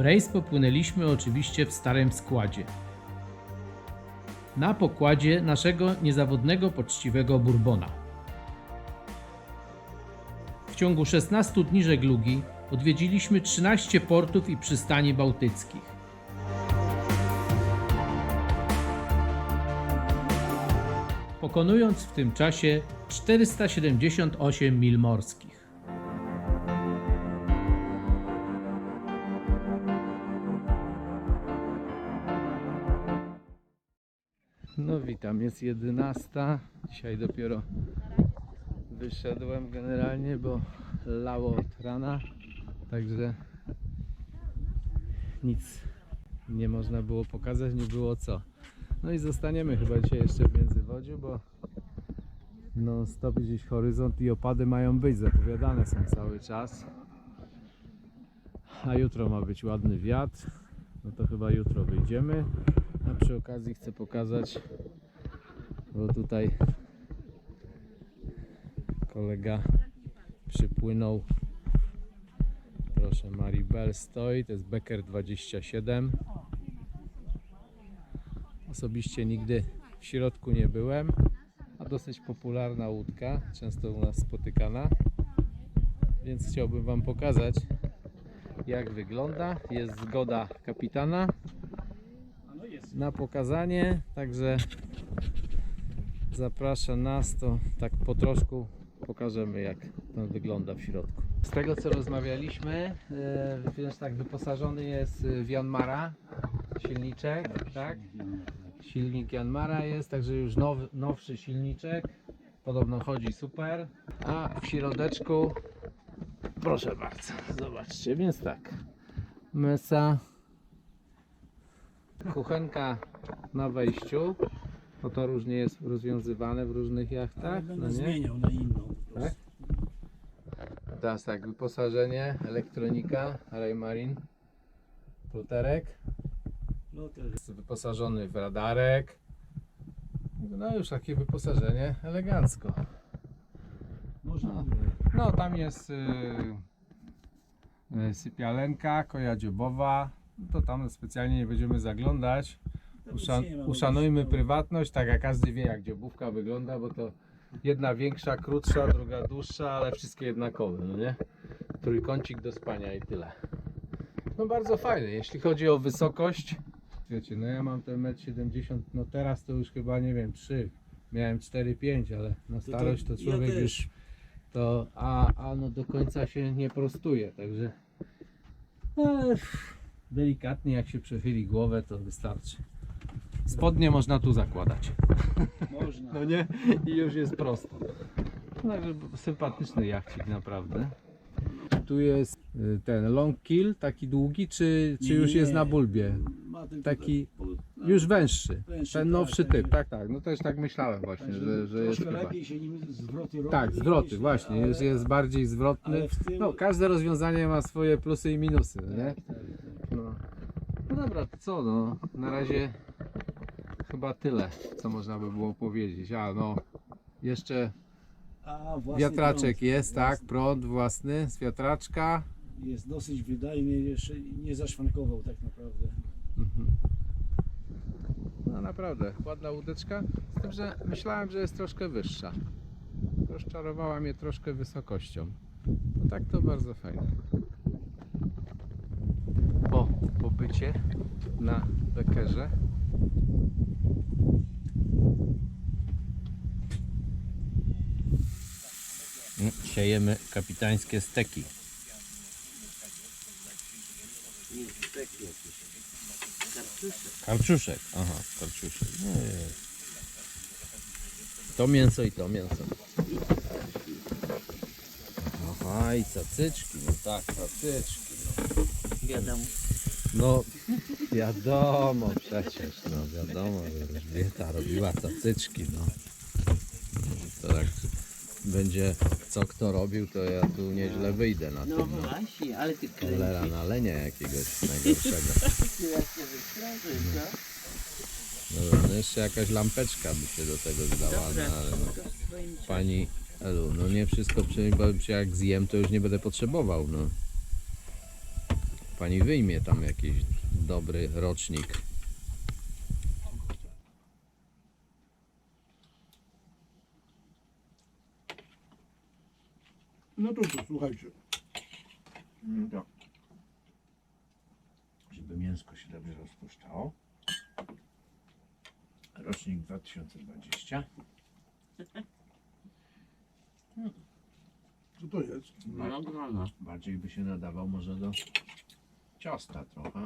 rejs popłynęliśmy oczywiście w starym składzie. Na pokładzie naszego niezawodnego, poczciwego Bourbona. W ciągu 16 dni żeglugi odwiedziliśmy 13 portów i przystani bałtyckich. Pokonując w tym czasie 478 mil morskich. No witam, jest 11. Dzisiaj dopiero wyszedłem generalnie, bo lało od rana, także nic nie można było pokazać, nie było co. No i zostaniemy chyba dzisiaj jeszcze w Międzywodziu, bo non stop gdzieś horyzont i opady mają być, zapowiadane są cały czas. A jutro ma być ładny wiatr, no to chyba jutro wyjdziemy. A przy okazji chcę pokazać, bo tutaj kolega przypłynął. Proszę, Maribel stoi, to jest Becker 27. Osobiście nigdy w środku nie byłem, a dosyć popularna łódka, często u nas spotykana. Więc chciałbym Wam pokazać, jak wygląda. Jest zgoda kapitana na pokazanie, także zaprasza nas, to tak po troszku pokażemy jak to wygląda w środku. Z tego co rozmawialiśmy, e, więc tak wyposażony jest e, w Janmara silniczek, tak? Silnik Janmara jest, także już nowy, nowszy silniczek. Podobno chodzi super. A w środeczku, proszę bardzo, zobaczcie, więc tak. Mesa, kuchenka na wejściu. No to różnie jest rozwiązywane w różnych jachtach. Będę No nie? zmieniał na inną. Tak? Teraz tak, wyposażenie, elektronika, Raymarine, pluterek, No jest wyposażony w radarek. No już takie wyposażenie elegancko. można No. No tam jest y, y, sypialenka, koja dziobowa. No To tam specjalnie nie będziemy zaglądać. Uszan, uszanujmy prywatność, tak jak każdy wie jak dziobówka wygląda, bo to jedna większa, krótsza, druga dłuższa, ale wszystkie jednakowe, no nie? Trójkącik do spania i tyle. No bardzo fajny, jeśli chodzi o wysokość. Wiecie, no ja mam ten 1,70 m, no teraz to już chyba nie wiem, 3. Miałem 4,5, ale na starość to ja człowiek też. już to, a, a no do końca się nie prostuje, także no, delikatnie jak się przechyli głowę to wystarczy. Spodnie można tu zakładać. Można. No nie? I już jest prosto. Także sympatyczny jachcik naprawdę. Tu jest y, ten long kill, taki długi, czy, czy Nie, już nie, jest na bulbie? Taki po- no, już węższy. Węższy, Ten tak, nowszy ten- typ, tak, tak. No też tak myślałem właśnie, że, że jest chyba. lepiej się nim zwroty robi. Tak, zwroty, właśnie, ale- jest, jest bardziej zwrotny. No, każde rozwiązanie ma swoje plusy i minusy, no nie? Tak, tak, tak. No. no dobra, to co no, na razie chyba tyle, co można by było powiedzieć. A no, jeszcze A własny wiatraczek prąd, jest, tak, własny prąd własny z wiatraczka. Jest dosyć wydajny, jeszcze nie zaszwankował tak naprawdę. Mhm. No naprawdę, ładna łódeczka, z tym, że myślałem, że jest troszkę wyższa. Rozczarowała mnie troszkę wysokością. No tak to bardzo fajne. Po pobycie na Beckerze Siejemy kapitańskie steki. Karczuszek, aha, karczuszek. No. To mięso i to mięso. Aha, i cacyczki, no tak, cacyczki. No, Wiadomo. No wiadomo przecież, no wiadomo, że Elżbieta robiła cacyczki, no. To tak będzie co kto robił, to ja tu nieźle wyjdę na No tym. No. właśnie, ale ty Cholera kręcisz. nalenia jakiegoś najgorszego. Ty jak się wystrażysz, no. No, no jeszcze jakaś lampeczka by się do tego zdała, no, Dobra, ale no. to swoim. Pani Elu, no nie wszystko, przynajmniej bo jak zjem, to już nie będę potrzebował, no. Pani wyjmie tam jakiś dobry rocznik. No to co, słuchajcie. Mm, tak. Żeby mięsko się dobrze rozpuszczało. Rocznik 2020. Co to jest? No, no, no. Bardziej by się nadawał może do ciasta trochę,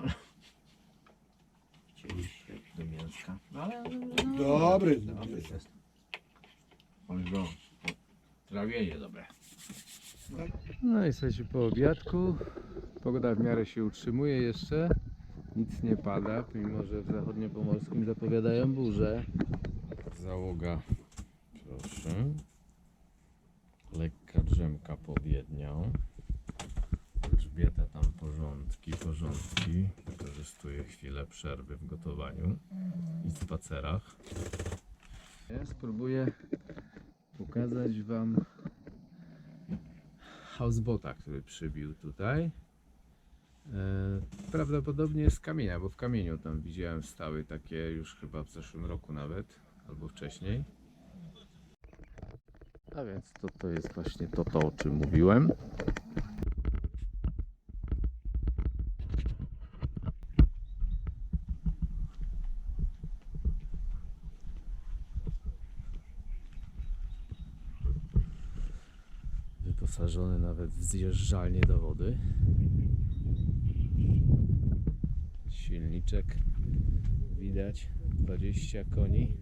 do mięska. No ale Dobry, dobry jest. Bądź go. Trawienie dobre. No jesteśmy po obiadku. Pogoda w miarę się utrzymuje jeszcze. Nic nie pada, mimo że w zachodniopomorskim zapowiadają burzę. Załoga, proszę. Lekka drzemka po Wiednią. Elżbieta tam porządki, porządki. Wykorzystuje chwilę przerwy w gotowaniu i spacerach. Ja spróbuję pokazać Wam housebota, który przybił tutaj. E, prawdopodobnie z kamienia, bo w kamieniu tam widziałem stały takie już chyba w zeszłym roku nawet, albo wcześniej. A więc to, to jest właśnie to, to o czym mówiłem. Wyposażony nawet w zjeżdżalnię do wody. Silniczek widać 20 koni.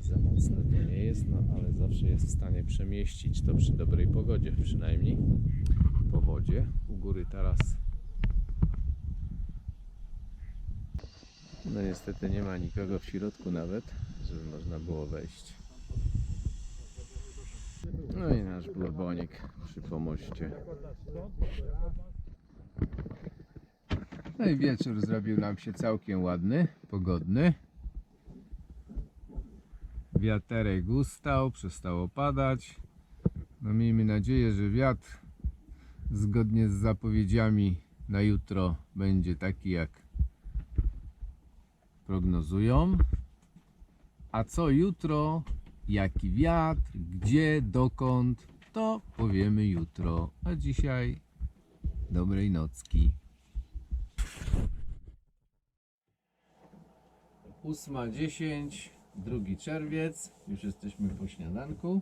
Za mocne to nie jest, no ale zawsze jest w stanie przemieścić to przy dobrej pogodzie przynajmniej po wodzie. U góry taras. No niestety nie ma nikogo w środku nawet, żeby można było wejść. I nasz burbonik przy pomoście. No i wieczór zrobił nam się całkiem ładny, pogodny. Wiaterek ustał, przestało padać. No miejmy nadzieję, że wiatr zgodnie z zapowiedziami na jutro będzie taki jak prognozują. A co jutro, jaki wiatr, gdzie, dokąd, to powiemy jutro. A dzisiaj dobrej nocki. 8.10, 2 czerwiec. Już jesteśmy po śniadanku.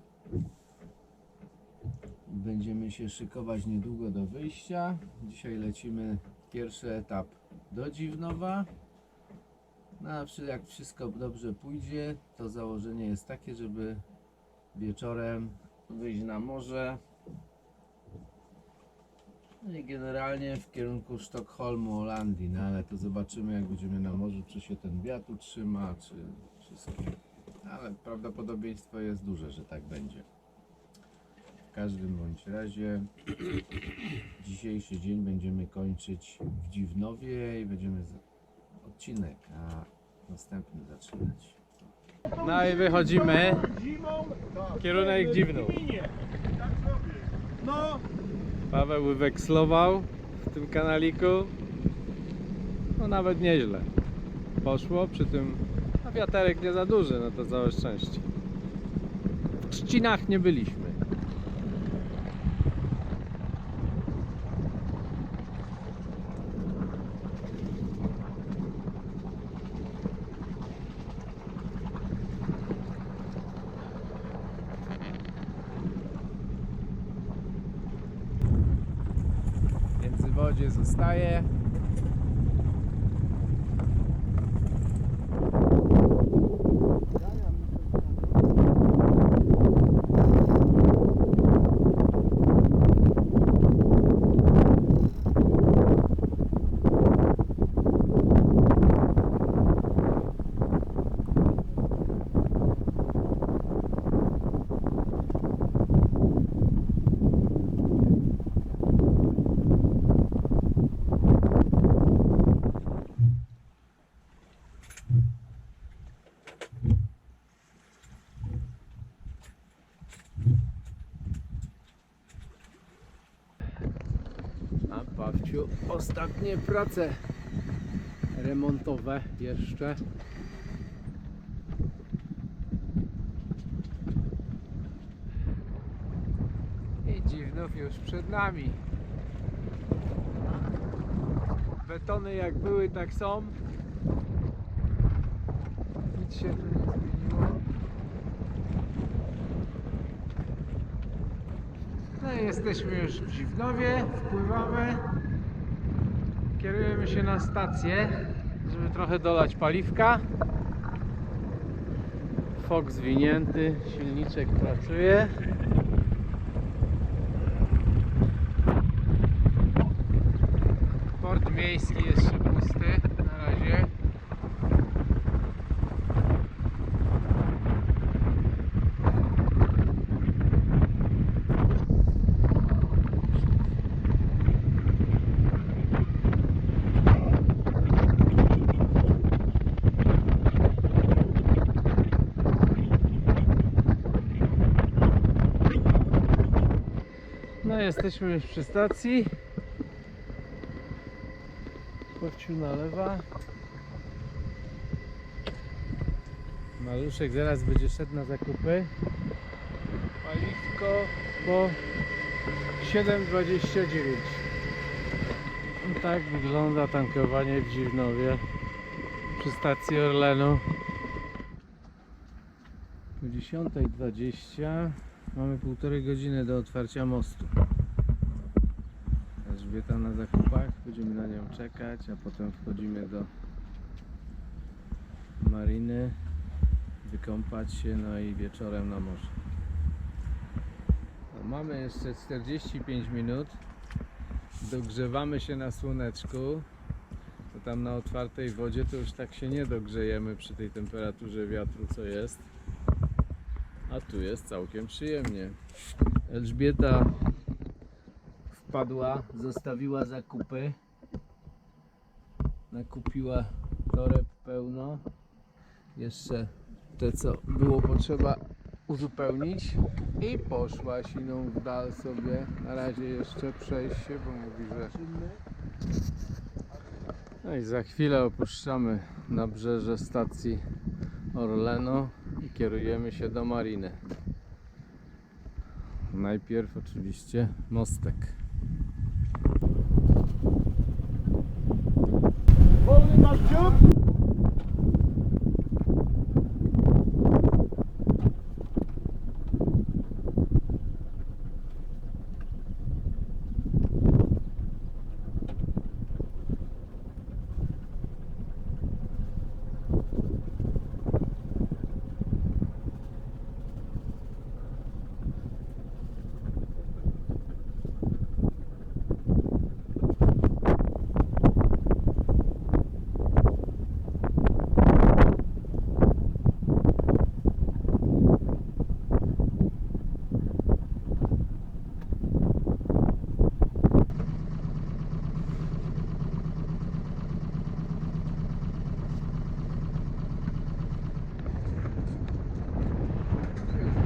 Będziemy się szykować niedługo do wyjścia. Dzisiaj lecimy pierwszy etap do Dziwnowa. No, a jak wszystko dobrze pójdzie, to założenie jest takie, żeby wieczorem wyjść na morze. No i generalnie w kierunku Sztokholmu, Holandii, no ale to zobaczymy jak będziemy na morzu, czy się ten wiatr utrzyma, czy wszystkie. Ale prawdopodobieństwo jest duże, że tak będzie. W każdym bądź razie dzisiejszy dzień będziemy kończyć w Dziwnowie i będziemy odcinek, a następny zaczynać. No i wychodzimy. Kierunek Dziwnów. No, Paweł wywekslował w tym kanaliku. No nawet nieźle. Poszło przy tym. A wiaterek nie za duży, no to całe szczęście. W trzcinach nie byliśmy. W zostaje. Krzysiu ostatnie prace remontowe jeszcze. I Dziwnów już przed nami. Betony jak były, tak są. Nic się tu nie zmieniło. No i jesteśmy już w Dziwnowie, wpływamy. Kierujemy się na stację, żeby trochę dolać paliwka. Fok zwinięty, silniczek pracuje. Port miejski jeszcze pusty na razie. No jesteśmy już przy stacji. Chłopciu nalewa. Maluszek zaraz będzie szedł na zakupy. Paliwko po 7,29. I Tak wygląda tankowanie w Dziwnowie przy stacji Orlenu. O 10.20 mamy półtorej godziny do otwarcia mostu. Elżbieta na zakupach, będziemy na nią czekać, a potem wchodzimy do mariny, wykąpać się, no i wieczorem na morze. No, mamy jeszcze 45 minut, dogrzewamy się na słoneczku, to tam na otwartej wodzie to już tak się nie dogrzejemy przy tej temperaturze wiatru co jest, a tu jest całkiem przyjemnie. Elżbieta wpadła, zostawiła zakupy. Nakupiła toreb pełno. Jeszcze te co było potrzeba uzupełnić. I poszła siną w dal sobie. Na razie jeszcze przejść się, bo mówi, że. No i za chwilę opuszczamy nabrzeże stacji Orleno kierujemy się do mariny. Najpierw oczywiście mostek. Wolny masz dziób?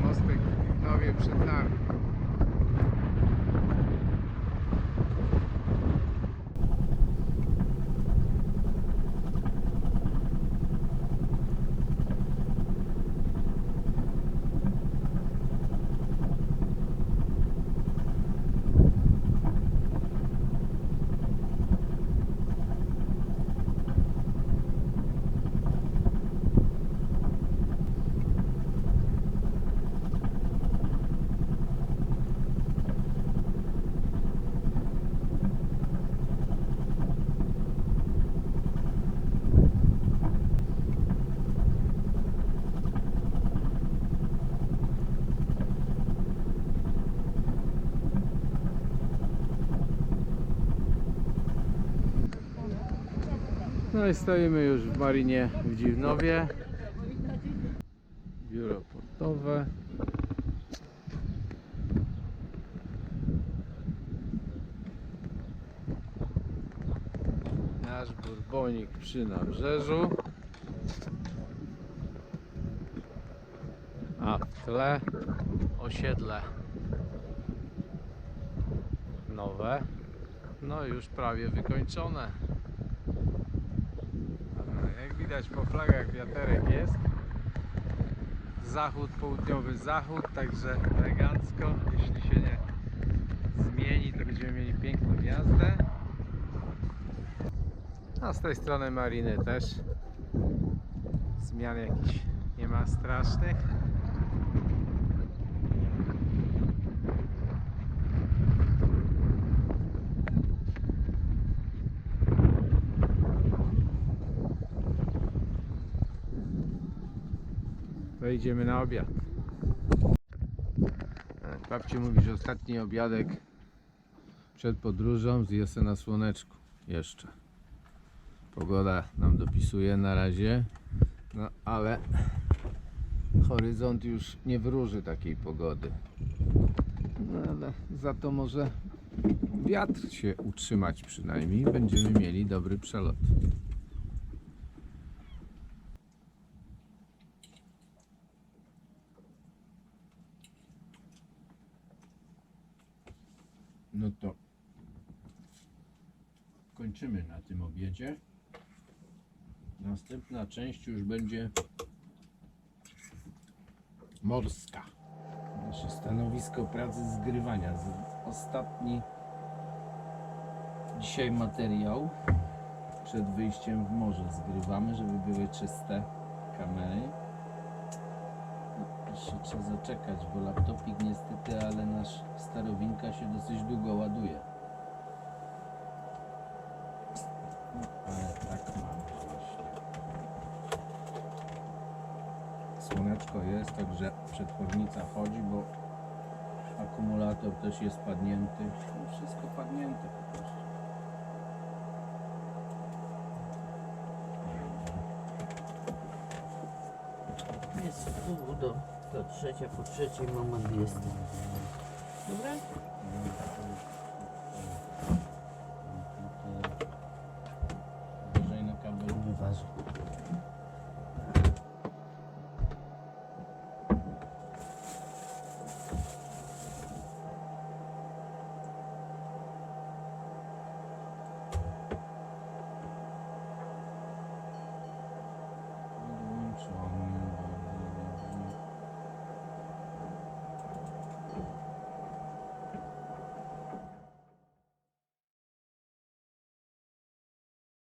Mostek w Nowie przed nami. No i stoimy już w marinie w Dziwnowie. Biuro portowe. Nasz burbonik przy nabrzeżu. A w tle osiedle nowe. No już prawie wykończone. Widać po flagach wiaterek jest. Zachód, południowy zachód, także elegancko. Jeśli się nie zmieni, to będziemy mieli piękną jazdę. A z tej strony mariny też zmian jakichś nie ma strasznych. To idziemy na obiad. E, Babci mówi, że ostatni obiadek przed podróżą zje na słoneczku jeszcze. Pogoda nam dopisuje na razie, no ale horyzont już nie wróży takiej pogody. No ale za to może wiatr się utrzymać przynajmniej. Będziemy mieli dobry przelot. No to kończymy na tym obiedzie. Następna część już będzie morska. Nasze stanowisko pracy zgrywania. Ostatni dzisiaj materiał przed wyjściem w morze zgrywamy, żeby były czyste kamery. No, jeszcze trzeba zaczekać, bo laptopik niestety, ale nasz starowinka się dosyć długo ładuje. No, ale tak mamy właśnie. Słoneczko jest, także przetwornica chodzi, bo akumulator też jest padnięty. No, Wszystko padnięte po prostu. Jest pół do, do trzecia, po trzeciej moment jest. Dobra?